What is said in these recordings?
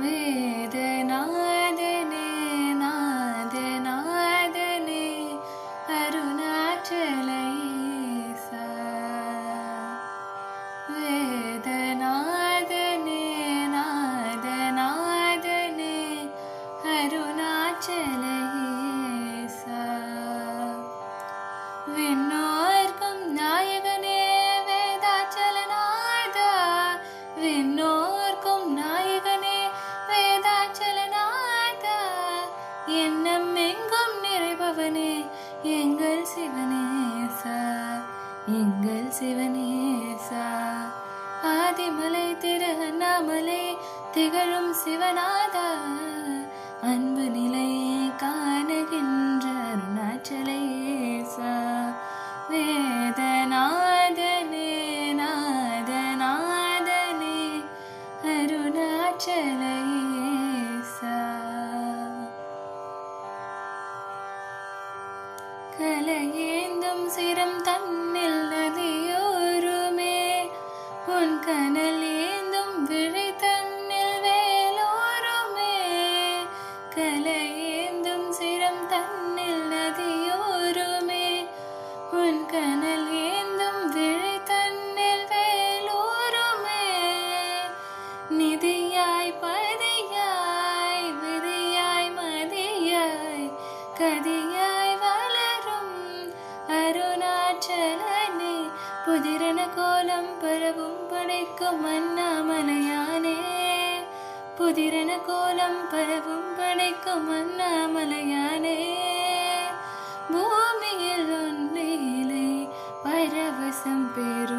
诶 எங்கள் சிவனேசா ஆதிமலை திரு அண்ணாமலை திகழும் சிவநாதா. அன்பு நிலையை காணுகின்ற அருணாச்சலேசா வேதநாதனே நாதநாதனே அருணாச்சல கலையேந்தும் சிரம் தன்னில் நதியோருமே. உன் கனல் ஏந்தும் விழி தன்னில் வேலோருமே. கலையேந்தும் சிரம் தன்னில் நதியோருமே. உன் கனல் ஏந்தும் விழி தன்னில் வேலோருமே. நிதியாய் பதியாய் விதியாய் மதியாய் கதியாய் கோலம் பரவும் படைக்கும் அண்ணாமலையானே. புதிரன கோலம் பரவும் படைக்கும் அண்ணாமலையானே. பூமியில் ஒன்றிலை பரவசம் பெறும்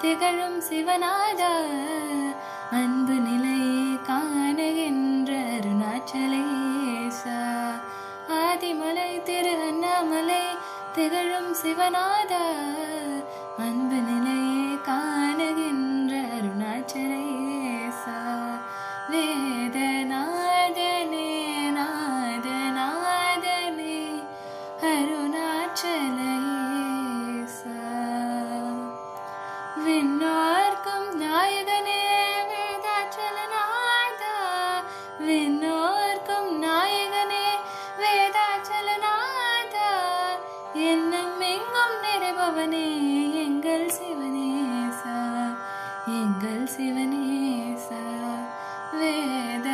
திகழும் சிவநாதா. அன்பு நிலையை காணுகின்ற அருணாச்சலேசா ஆதிமலை திரு அண்ணாமலை திகழும் சிவநாதா. அன்பு நிலையை காணுகின்ற அருணாச்சலேசா வேதநாதனே நாதநாதனே அருணாச்சலே நிறைபவனே எங்கள் சிவனேசா எங்கள் சிவனேசா வேத